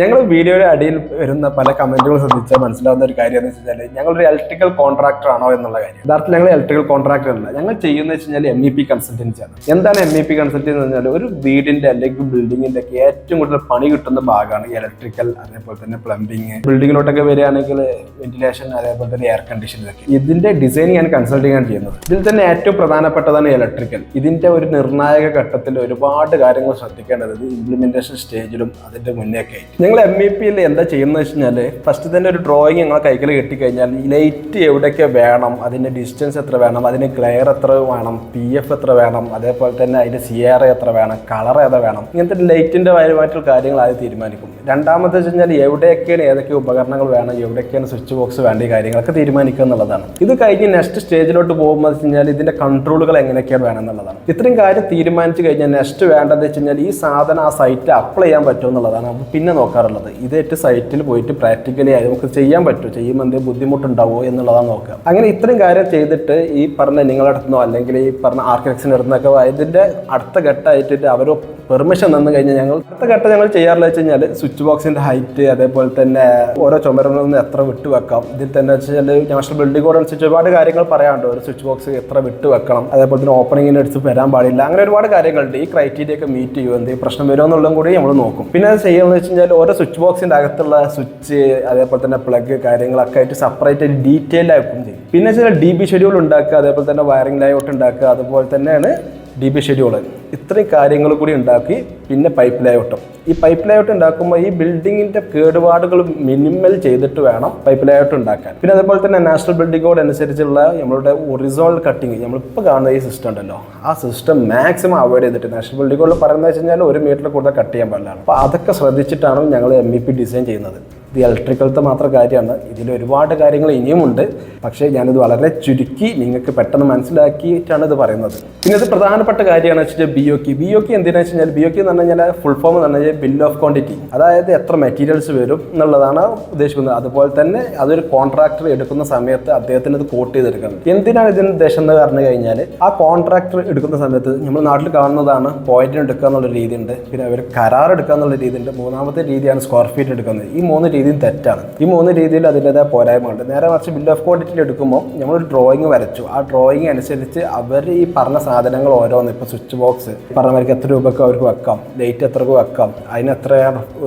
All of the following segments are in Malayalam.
ഞങ്ങൾ വീഡിയോയുടെ അടിയിൽ വരുന്ന പല കമന്റുകൾ ശ്രദ്ധിച്ചാൽ മനസ്സിലാവുന്ന ഒരു കാര്യം എന്ന് വെച്ചാൽ ഒരു ഇലക്ട്രിക്കൽ കോൺട്രാക്ടർ ആണോ എന്നുള്ള കാര്യം. യഥാർത്ഥത്തിൽ ഞങ്ങൾ ഇലക്ട്രിക്കൽ കോൺട്രാക്ടർ അല്ല. ഞങ്ങൾ ചെയ്യുന്നത് വെച്ച് കഴിഞ്ഞാൽ എം ഇ പി കൺസൾട്ടൻസി ആണ്. എന്താണ് എം ഇ പി കൺസൾട്ടൻസി എന്ന് പറഞ്ഞാൽ ഒരു വീടിന്റെ അല്ലെങ്കിൽ ബിൽഡിങ്ങിന്റെ ഒക്കെ ഏറ്റവും കൂടുതൽ പണി കിട്ടുന്ന ഭാഗമാണ് ഇലക്ട്രിക്കൽ അതേപോലെ തന്നെ പ്ലംബിങ് ബിൽഡിങ്ങിലോട്ടൊക്കെ വരികയാണെങ്കിൽ വെന്റിലേഷൻ അതേപോലെ തന്നെ എയർ കണ്ടീഷൻ ഇതൊക്കെ. ഇതിന്റെ ഡിസൈനിങ് ആണ് കൺസൾട്ടിങ് ആണ് ചെയ്യുന്നത്. ഇതിൽ തന്നെ ഏറ്റവും പ്രധാനപ്പെട്ടതാണ് ഇലക്ട്രിക്കൽ ഇതിന്റെ ഒരു നിർണായക ഘട്ടത്തിൽ ഒരുപാട് കാര്യങ്ങൾ ശ്രദ്ധിക്കേണ്ടത് ഇംപ്ലിമെന്റേഷൻ സ്റ്റേജിലും അതിന്റെ മുന്നേ ഒക്കെ ഞങ്ങൾ എം ഇ പിയിൽ എന്താ ചെയ്യുന്നത് വെച്ച് കഴിഞ്ഞാൽ ഫസ്റ്റ് തന്നെ ഒരു ഡ്രോയിങ് ഞങ്ങളെ കൈകൾ കിട്ടിക്കഴിഞ്ഞാൽ ലൈറ്റ് എവിടെയൊക്കെ വേണം അതിന്റെ ഡിസ്റ്റൻസ് എത്ര വേണം അതിന് ക്ലെയർ എത്ര വേണം പി എഫ് എത്ര വേണം അതേപോലെ തന്നെ അതിന്റെ സി ആർ എത്ര വേണം കളർ ഏതാ വേണം ഇങ്ങനത്തെ ലൈറ്റിന്റെ പരമായിട്ടുള്ള കാര്യങ്ങൾ ആദ്യം തീരുമാനിക്കും. രണ്ടാമത്തെ വെച്ച് കഴിഞ്ഞാൽ എവിടെയൊക്കെയാണ് ഏതൊക്കെ ഉപകരണങ്ങൾ വേണം എവിടെയൊക്കെയാണ് സ്വിച്ച് ബോക്സ് വേണ്ട ഈ കാര്യങ്ങളൊക്കെ തീരുമാനിക്കുക എന്നുള്ളതാണ്. ഇത് കഴിഞ്ഞ് നെക്സ്റ്റ് സ്റ്റേജിലോട്ട് പോകുമ്പോൾ വെച്ച് കഴിഞ്ഞാൽ ഇതിന്റെ കൺട്രോളുകൾ എങ്ങനെയൊക്കെയാണ് വേണം എന്നുള്ളതാണ്. ഇത്രയും കാര്യം തീരുമാനിച്ചു കഴിഞ്ഞാൽ നെക്സ്റ്റ് വേണ്ടതെന്ന് വെച്ച് കഴിഞ്ഞാൽ ഈ സാധനം ആ സൈറ്റിൽ അപ്ലൈ ചെയ്യാൻ പറ്റുമെന്നുള്ളതാണ് പിന്നെ നോക്കാറുള്ളത്. ഇതേറ്റ് സൈറ്റിൽ പോയിട്ട് പ്രാക്ടിക്കലി ആയി നമുക്ക് ചെയ്യാൻ പറ്റുമോ ചെയ്യുമ്പോൾ എന്തെങ്കിലും ബുദ്ധിമുട്ടുണ്ടാവോ എന്നുള്ളതാണ് നോക്കുക. അങ്ങനെ ഇത്രയും കാര്യം ചെയ്തിട്ട് ഈ പറഞ്ഞ നിങ്ങളുടെ അടുത്തുനിന്നോ അല്ലെങ്കിൽ ഈ പറഞ്ഞ ആർക്കിടെക്സിന്റെ അടുത്തുനിന്നൊക്കെ ഇതിന്റെ അടുത്ത ഘട്ടമായിട്ട് അവർ പെർമിഷൻ തന്നു കഴിഞ്ഞാൽ ഞങ്ങൾ അടുത്ത ഘട്ടം ഞങ്ങൾ ചെയ്യാറുള്ള വെച്ച് കഴിഞ്ഞാൽ സ്വിച്ച് ബോക്സിന്റെ ഹൈറ്റ് അതേപോലെ തന്നെ ഓരോ ചുമരങ്ങളിൽ നിന്ന് എത്ര വിട്ടു വെക്കാം. ഇതിൽ തന്നെ വെച്ച് കഴിഞ്ഞാൽ നാഷണൽ ബിൽഡിംഗ് കോഡ് അനുസരിച്ച് ഒരുപാട് കാര്യങ്ങൾ പറയാനുണ്ട് ഒരു സ്വിച്ച് ബോക്സ് എത്ര വിട്ടു വെക്കണം. അതേപോലെ തന്നെ ഓപ്പണിങ്ങിന് എടുത്ത് വരാൻ പാടില്ല. അങ്ങനെ ഒരുപാട് കാര്യങ്ങളുണ്ട്. ഈ ക്രൈറ്റീരിയ ഒക്കെ മീറ്റ് ചെയ്യുമോ എന്തെങ്കിലും പ്രശ്നം വരുമോ എന്നുള്ളതും കൂടി നമ്മൾ നോക്കും. പിന്നെ അത് ചെയ്യുന്നത് വെച്ച് കഴിഞ്ഞാൽ ഓരോ സ്വിച്ച് ബോക്സിന്റെ അകത്തുള്ള സ്വിച്ച് അതേപോലെ തന്നെ പ്ലഗ് കാര്യങ്ങളൊക്കെ ആയിട്ട് സെപ്പറേറ്റ് ഡീറ്റെയിൽ ആക്കും ചെയ്യും. പിന്നെ വെച്ചാൽ ഡി ബി ഷെഡ്യൂൾ ഉണ്ടാക്കുക അതേപോലെ തന്നെ വയറിംഗ് ലൈ ഔട്ട് ഉണ്ടാക്കുക അതുപോലെ തന്നെയാണ് ഡി ബി ഷെഡ്യൂൾ ഇത്രയും കാര്യങ്ങൾ കൂടി ഉണ്ടാക്കി പിന്നെ പൈപ്പ് ലേഔട്ടും ഈ പൈപ്പ് ലേഔട്ട് ഉണ്ടാക്കുമ്പോൾ ഈ ബിൽഡിങ്ങിന്റെ കേടുപാടുകൾ മിനിമൽ ചെയ്തിട്ട് വേണം പൈപ്പ് ലേഔട്ട് ഉണ്ടാക്കാൻ. പിന്നെ അതേപോലെ തന്നെ നാഷണൽ ബിൽഡിംഗ് കോഡ് അനുസരിച്ചുള്ള നമ്മളുടെ ഒറിജിനൽ കട്ടിങ് നമ്മളിപ്പോൾ കാണുന്ന ഈ സിസ്റ്റം ഉണ്ടല്ലോ. ആ സിസ്റ്റം മാക്സിമം അവോയ്ഡ് ചെയ്തിട്ട് നാഷണൽ ബിൽഡിംഗ് കോഡിൽ പറയുന്നത് വെച്ച് കഴിഞ്ഞാൽ ഒരു മീറ്റർ കൂടുതൽ കട്ട് ചെയ്യാൻ പാടില്ല. അപ്പോൾ അതൊക്കെ ശ്രദ്ധിച്ചിട്ടാണ് ഞങ്ങൾ എം ഇ പി ഡിസൈൻ ചെയ്യുന്നത്. ഇത് ഇലക്ട്രിക്കലത്തെ മാത്രം കാര്യമാണ്. ഇതിൽ ഒരുപാട് കാര്യങ്ങൾ ഇനിയുമുണ്ട് പക്ഷേ ഞാനിത് വളരെ ചുരുക്കി നിങ്ങൾക്ക് പെട്ടെന്ന് മനസ്സിലാക്കിയിട്ടാണ് ഇത് പറയുന്നത്. പിന്നെ ഇത് പ്രധാനപ്പെട്ട കാര്യമാണ് വെച്ചാൽ ബി ഒ കി ബി ഒ കി എന്തിനാണെന്ന് വെച്ച് കഴിഞ്ഞാൽ ബി ഒ കി എന്ന് പറഞ്ഞു കഴിഞ്ഞാൽ ഫുൾ ഫോം എന്ന് പറഞ്ഞു കഴിഞ്ഞാൽ ബിൽ ഓഫ് ക്വാണ്ടിറ്റി അതായത് എത്ര മെറ്റീരിയൽസ് വരും എന്നുള്ളതാണ് ഉദ്ദേശിക്കുന്നത്. അതുപോലെ തന്നെ അതൊരു കോൺട്രാക്ടർ എടുക്കുന്ന സമയത്ത് അദ്ദേഹത്തിന് ഇത് കോട്ട് ചെയ്തെടുക്കുന്നത്. എന്തിനാണ് ഇതിന് ഉദ്ദേശം എന്ന് പറഞ്ഞു കഴിഞ്ഞാൽ ആ കോൺട്രാക്ടർ എടുക്കുന്ന സമയത്ത് നമ്മൾ നാട്ടിൽ കാണുന്നതാണ് പോയിന്റിന് എടുക്കുക എന്നുള്ള രീതിയുണ്ട്. പിന്നെ അവർ കരാർ എടുക്കുക എന്നുള്ള രീതിയുണ്ട്. മൂന്നാമത്തെ രീതിയാണ് സ്ക്വയർ ഫീറ്റ് എടുക്കുന്നത്. ഈ മൂന്ന് രീതിയും തെറ്റാണ്. ഈ മൂന്ന് രീതിയിൽ അതിന്റെതായ പോരായ്മയുണ്ട് നേരെ മറിച്ച് ബിൽ ഓഫ് ക്വാണ്ടിറ്റിയിൽ എടുക്കുമ്പോൾ നമ്മളൊരു ഡ്രോയിങ് വരച്ചു. ആ ഡ്രോയിങ് അനുസരിച്ച് അവർ ഈ പറഞ്ഞ സാധനങ്ങൾ ഓരോന്ന് ഇപ്പോൾ സ്വിച്ച് ബോക്സ് പറഞ്ഞവർക്ക് എത്ര രൂപക്ക് അവർക്ക് വെക്കാം ലൈറ്റ് എത്രക്ക് വെക്കാം അതിന് എത്ര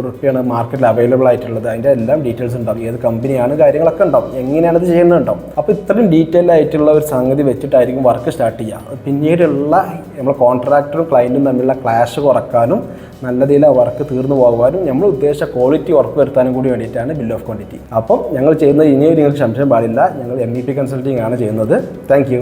റുപ്യാണ് മാർക്കറ്റിൽ അവൈലബിൾ ആയിട്ടുള്ളത് അതിന്റെ എല്ലാം ഡീറ്റെയിൽസ് ഉണ്ടാവും. ഏത് കമ്പനിയാണ് കാര്യങ്ങളൊക്കെ ഉണ്ടാവും. എങ്ങനെയാണ് ഇത് ചെയ്യുന്നുണ്ടാവും അപ്പോൾ ഇത്രയും ഡീറ്റെയിൽ ആയിട്ടുള്ള ഒരു സംഗതി വെച്ചിട്ടായിരിക്കും വർക്ക് സ്റ്റാർട്ട് ചെയ്യുക. പിന്നീടുള്ള നമ്മൾ കോൺട്രാക്ടറും ക്ലയന്റും തമ്മിലുള്ള ക്ലാഷ് കുറക്കാനും നല്ല രീതിയിൽ ആ വർക്ക് തീർന്നു പോകാനും നമ്മൾ ഉദ്ദേശിച്ച ക്വാളിറ്റി ഉറപ്പ് വരുത്താനും കൂടി വേണ്ടിയിട്ടാണ് ബിൽ ഓഫ് ക്വാണ്ടിറ്റി അപ്പം ഞങ്ങൾ ചെയ്യുന്നത് ഇനിയും നിങ്ങൾക്ക് സംശയം പാടില്ല. ഞങ്ങൾ എം ഇ പി കൺസൾട്ടിംഗ് ആണ് ചെയ്യുന്നത്. താങ്ക്